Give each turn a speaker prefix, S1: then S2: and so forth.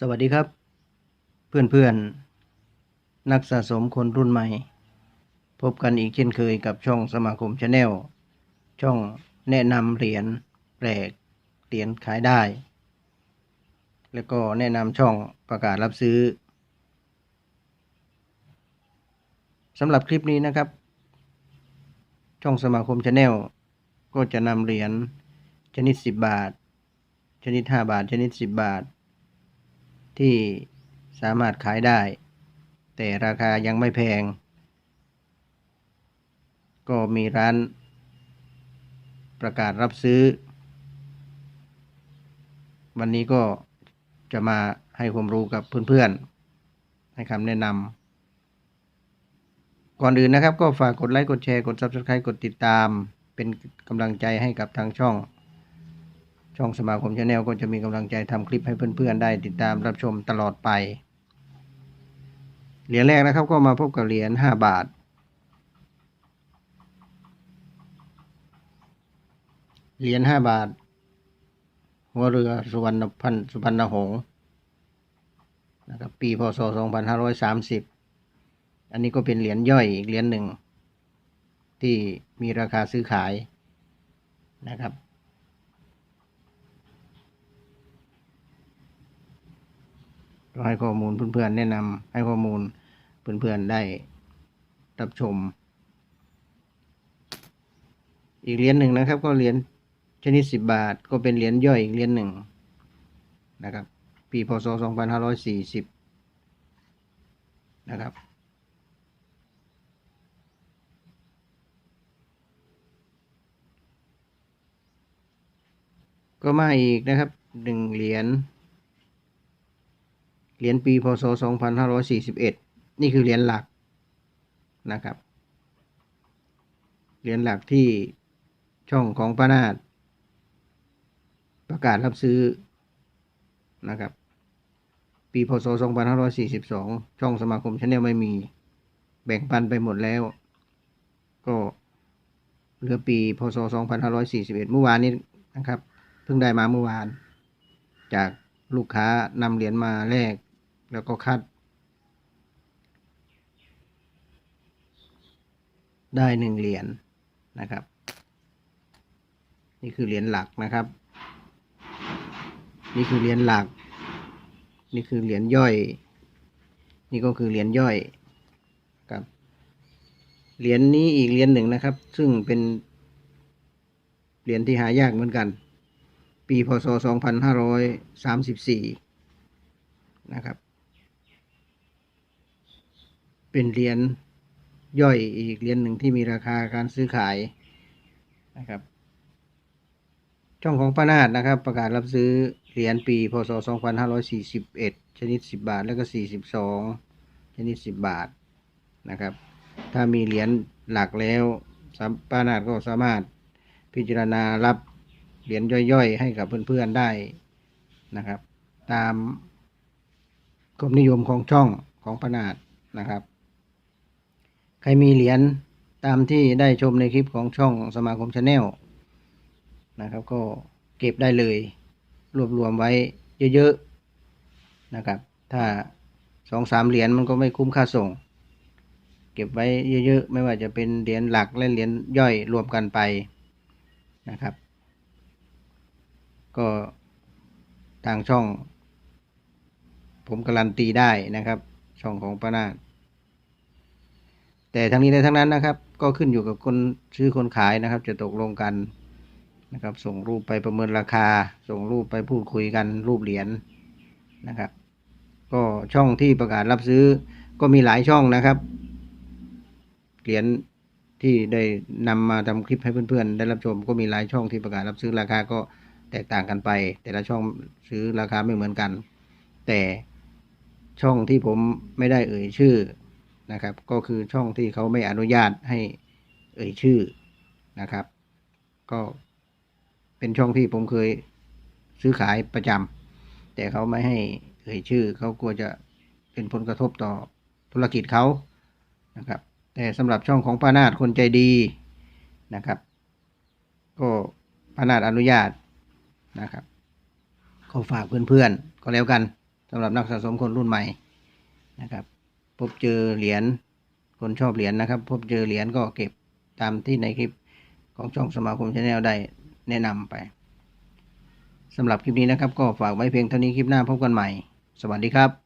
S1: สวัสดีครับ เพื่อนๆ นักสะสมคนรุ่นใหม่ พบกันอีกเช่นเคยกับช่องสมาคมชาแนลช่องแนะนำเหรียญแปลกเหรียญขายได้ แล้วก็แนะนำช่องประกาศรับซื้อสำหรับคลิปนี้นะครับ ช่องสมาคมชาแนลก็จะนำเหรียญชนิด 10 บาท ชนิด 5 บาท ชนิด 10 บาท ที่สามารถขายได้ แต่ราคายังไม่แพง ก็มีร้าน ประกาศรับซื้อ วันนี้ก็จะมาให้ความรู้กับเพื่อนๆ ให้คำแนะนำก่อนอื่นนะครับ ก็ฝากกดไลค์ กดแชร์ กด Subscribe กดติดตาม เป็นกำลังใจให้กับทางช่อง ช่องสมาคมชาแนลก็จะมีกำลังใจทำคลิปให้เพื่อนๆ ได้ติดตามรับชมตลอดไป เหรียญแรกนะครับก็มาพบกับเหรียญ5บาท เหรียญ5บาท หัวเรือสุวรรณพันสุพรรณหงษ์นะครับปีพศ 2530 อันนี้ก็เป็นเหรียญย่อยอีกเหรียญหนึ่ง ที่มีราคาซื้อขายนะครับ ก็ให้ข้อมูลเพื่อนๆแนะนำให้ข้อมูลเพื่อนๆได้รับชม อีกเหรียญหนึ่งนะครับ ก็เหรียญชนิดสิบบาท ก็เป็นเหรียญย่อยอีกเหรียญหนึ่งนะครับ ปีพศสองพันห้าร้อยสี่สิบนะครับก็มาอีกนะครับหนึ่งเหรียญ เหรียญปีพศ 2541 นี่คือเหรียญหลักนะครับ เหรียญหลักที่ช่องของป้านาดประกาศรับซื้อนะครับ ปีพศ 2542 ช่องสมาคมชาแนลไม่มีแบ่งปันไปหมดแล้ว ก็เหลือปีพศ 2541 เมื่อวานนี้นะครับ เพิ่งได้มาเมื่อวาน จากลูกค้านำเหรียญมาแลก แล้วก็คัด ได้หนึ่งเหรียญนะครับ นี่คือเหรียญหลักนะครับ นี่คือเหรียญหลัก นี่คือเหรียญย่อย นี่ก็คือเหรียญย่อยครับเหรียญนี้อีกเหรียญหนึ่งนะครับ ซึ่งเป็นเหรียญที่หายากเหมือนกัน ปีพศ 2534 นะครับ เป็นเหรียญย่อยอีกเหรียญหนึ่งที่มีราคาการซื้อขายนะครับ ช่องของป้านาดนะครับ ประกาศรับซื้อเหรียญปี พศ 2541 ชนิด 10 บาท แล้วก็ 42 ชนิด 10 บาทนะครับ ถ้ามีเหรียญหลักแล้วป้านาดก็สามารถพิจารณารับเหรียญย่อยๆ ให้กับเพื่อนๆได้นะครับ ตามความนิยมของช่องของปนาดนะครับ ครมีเหรียญตามที่ได้ชมในคลิปของช่องสมาคมชาแนลนะครับ ก็เก็บได้เลย รวบรวมไว้เยอะๆนะครับ ถ้าสองสามเหรียญมันก็ไม่คุ้มค่าส่ง เก็บไว้เยอะๆ ไม่ว่าจะเป็นเหรียญหลักและเหรียญย่อยรวมกันไปนะครับ ก็ทางช่อง ผมการันตีได้นะครับ ช่องของป้านาฏ แต่ทั้งนี้และทั้งนั้นนะครับ ก็ขึ้นอยู่กับคนซื้อคนขายนะครับ จะตกลงกันนะครับ ส่งรูปไปประเมินราคา ส่งรูปไปพูดคุยกันรูปเหรียญนะครับ ก็ช่องที่ประกาศรับซื้อก็มีหลายช่องนะครับเหรียญที่ได้นำมาทำคลิปให้เพื่อนๆ ได้รับชมก็มีหลายช่องที่ประกาศรับซื้อราคาก็แตกต่างกันไป แต่ละช่องซื้อราคาไม่เหมือนกัน แต่ช่องที่ผมไม่ได้เอ่ยชื่อ นะครับ ก็คือช่องที่เขาไม่อนุญาตให้เอ่ยชื่อนะครับ ก็เป็นช่องที่ผมเคยซื้อขายประจำแต่เขาไม่ให้เอ่ยชื่อเขากลัวจะเป็นผลกระทบต่อธุรกิจเขานะครับ แต่สำหรับช่องของป้านาดคนใจดีนะครับ ก็ป้านาดอนุญาตนะครับก็ฝากเพื่อนๆก็แล้วกันสำหรับนักสะสมคนรุ่นใหม่นะครับ พบเจอเหรียญคนชอบเหรียญนะครับ พบเจอเหรียญก็เก็บตามที่ในคลิปของช่องสมาคมชาแนลได้แนะนำไปสำหรับคลิปนี้นะครับ ก็ฝากไว้เพียงเท่านี้คลิปหน้าพบกันใหม่ สวัสดีครับ